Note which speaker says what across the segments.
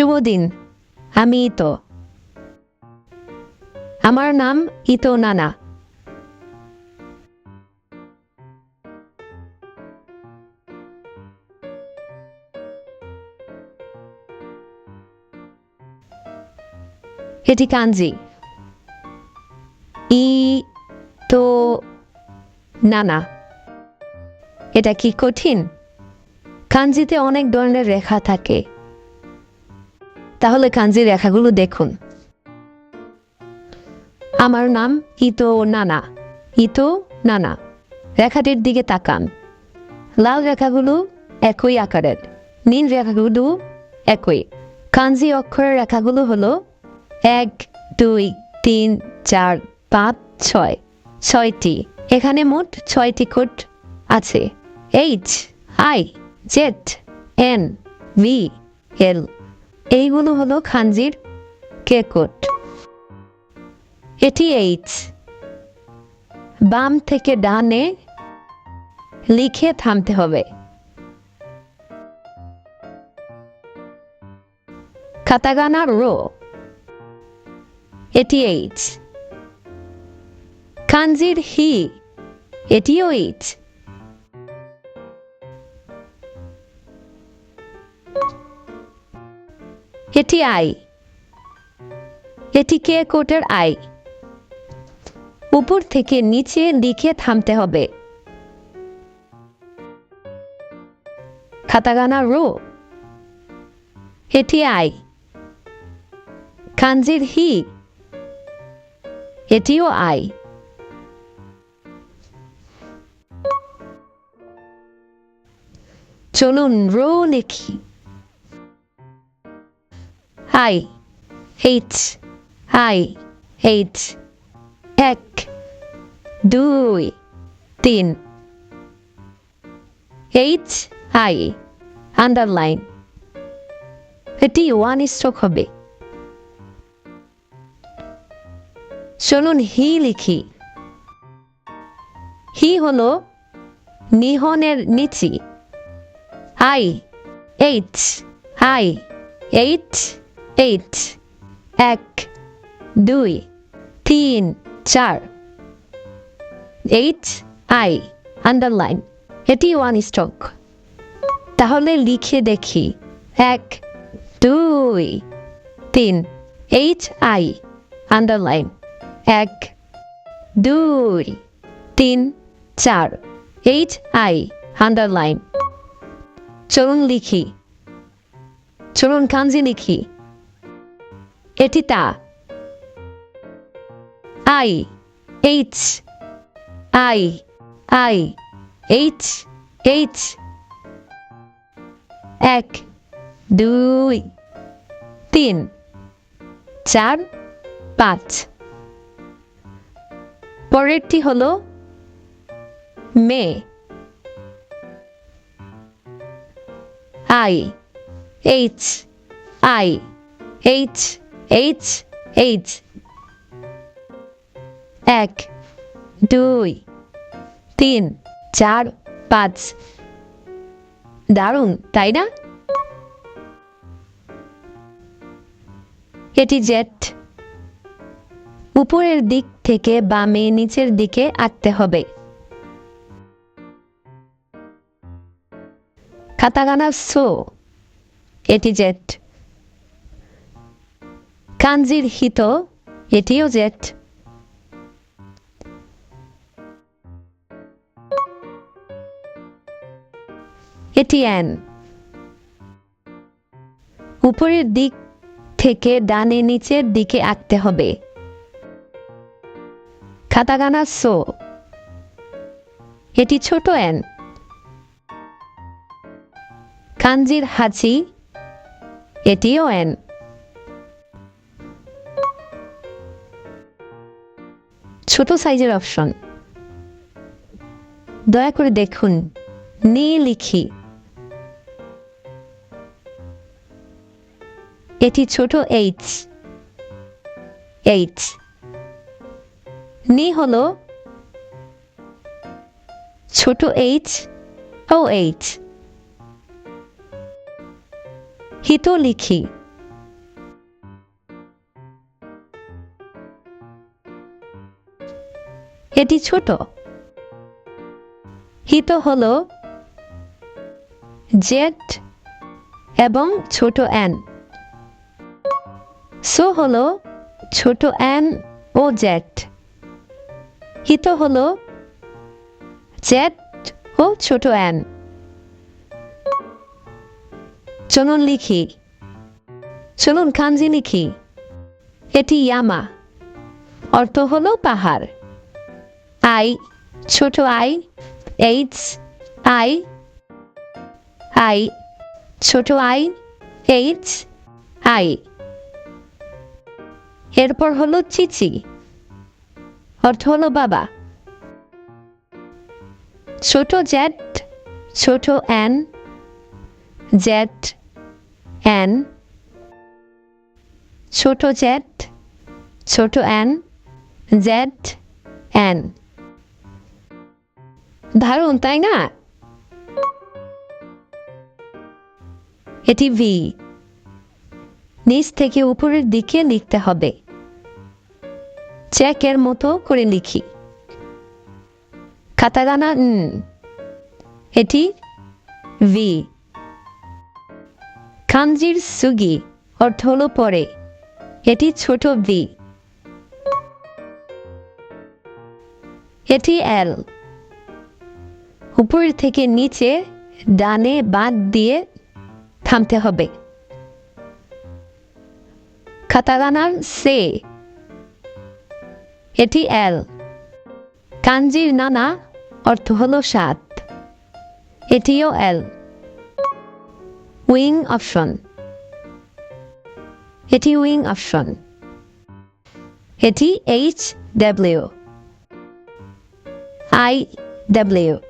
Speaker 1: শুভ দিন। আমি ইতো। আমার নাম ইতো নানা। এটি কাঞ্জি ই তো নানা। এটা কি কঠিন? কাঞ্জিতে অনেক ধরনের রেখা থাকে। তাহলে কাঞ্জির রেখাগুলো দেখুন। আমার নাম ইতো নানা। ইতো নানা। রেখাটির দিকে তাকান। লাল রেখাগুলো একই আকারের। নীল রেখাগুলো একই। কাঞ্জি অক্ষরের রেখাগুলো হলো এক, দুই, তিন, চার, পাঁচ, ছয়। ছয়টি। এখানে মোট ছয়টি কোট আছে। H, I, Z, N, V, L. এইগুলো হলো খানজির কে কোট এটি এইচ। বাম থেকে ডানে লিখে থামতে হবে। Katakana row. এটি এইচ। কানজির হি। এটিও এইচ। এটি আই। এটি কে কোটের আই? উপর থেকে নিচে লিখে থামতে হবে। Katakana row. এটি আই। কানজির হি। এটিও আই। চলুন রো লিখি। আই এইচ আই এইচ এক দুই তিন এইচ আই আন্ডারলাইন এটি ওয়ান স্ট্রোক হবে চলুন হি লিখি হি হলো নিহনের নিচি I H I eight eight এক দুই তিন চার এইচ আই আন্ডারলাইন এটি ওয়ান স্টক তাহলে লিখে দেখি। এক দুই তিন এইচ আই আন্ডারলাইন এক দুই তিন চার এইচ আই আন্ডারলাইন চলুন লিখি। চলুন কাঞ্জি লিখি। এটি তা। I, H, I I, H H. এক, দুই, তিন, চার, পাঁচ। পরেরটি হলো মে। I, H I, H. H H এক, দুই, তিন, চার, পাঁচ। দারুণ, তাই না? এটি জেট। উপরের দিক থেকে বামে নিচের দিকে আঁকতে হবে। Katakana so. এটি জেট। কাঞ্জির হিত, এটিও জেট। এটি অ্যান। উপরের দিক থেকে ডানে নিচের দিকে আঁকতে হবে। খাতাগানা সো। এটি ছোট অ্যান। কাঞ্জির হাচি, এটিও অ্যান। ছোট সাইজের অপশন। দয়া করে দেখুন নি লিখি। এটি ছোট এইচ এইচ নি হলো ছোট এইচ ও এইচ হিত লিখি। এটি ছোট। হিত হল জেড এবং ছোট অ্যান সো হল ছোট অ্যান ও জেড। হিত হল জেড ও ছোট অ্যান চলুন লিখি। চলুন খানজি লিখি। এটি ইয়ামা। অর্থ হলো পাহাড়। আই, ছোট আই, এইচ, আই আই, ছোট আই, এইচ, আই। এরপর হলো চিচি। অর্থ হলো বাবা। ছোট জেড, ছোট এন, জেড, এন। ছোট জেড, ছোট এন, জেড, এন। দারুণ, তাই না? এটি ভি নিচ থেকে উপরের দিকে লিখতে হবে। চেকের মতো করে লিখি। কাতাগানা ন এটি ভি খানজির সুগি অর্থ হলো পরে। এটি ছোট ভি এটি এল উপর থেকে নিচে ডানে বাদ দিয়ে থামতে হবে। কাতালানার সে, এটি এল। কাঞ্জির নানা অর্থ হল সাত। এটিও এল। Wing option. এটি উইং অপশন। এটি H W. I W.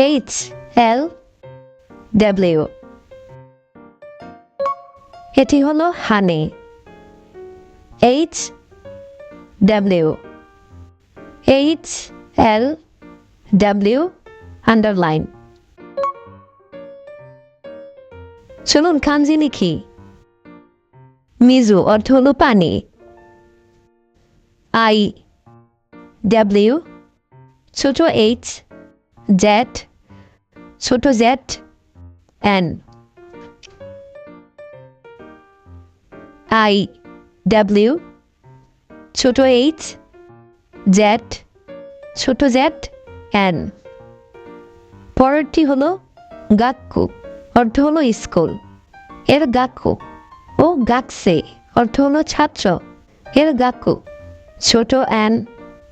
Speaker 1: H L W এটি হলো হানি H W H L W underline চলুন খানজি লিখি। মিজু অর্থ হলো পানি। আই ডাব্লিউ ছোট এইচ জেড ছোট জেড এন আই ডাব্লিউ ছোট এইচ জেড ছোট জেড এন পরেরটি হলো গাক্কু, অর্থ হলো স্কুল। এর গাক্কু ও গাকসে অর্থ হলো ছাত্র। এর গাক্কু ছোট এন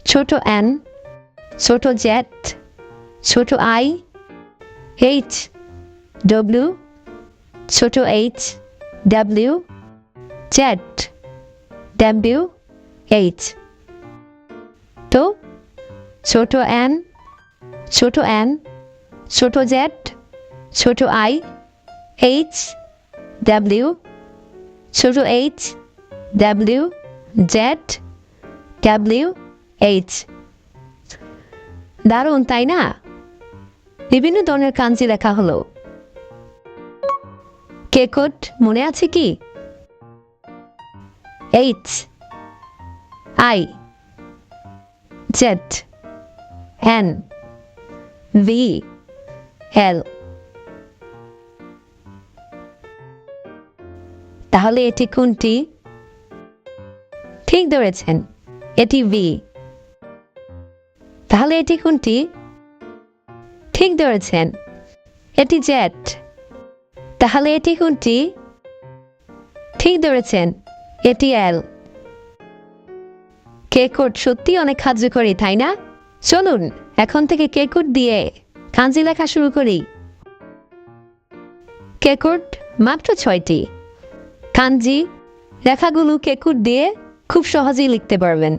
Speaker 1: ছোট এন ছোট জেড ছোট আই এইচ ডব্লিউ ছোট H W Z W H তো ছোট এন ছোট এন ছোট জেড ছোট আই এইচ ডাব্লিউ ছোট H W Z W H দারুণ, তাই না? বিভিন্ন ধরনের কাঞ্চি লেখা হলো। কেকট মনে আছে কি? H I Z N V L তাহলে এটি কোনটি? ঠিক ধরেছেন, এটি ভি তাহলে এটি কোনটি? ঠিক ধরেছেন। এটি জেড তাহলে এটি কোনটি? ঠিক ধরেছেন, এটি এল। কেকট সত্যি অনেক কার্যকরী, তাই না? চলুন, এখন থেকে কেকট দিয়ে কাঞ্জি লেখা শুরু করি। কেকট মাত্র ছয়টি। কাঞ্জি, লেখাগুলো কেকুট দিয়ে খুব সহজেই লিখতে পারবেন।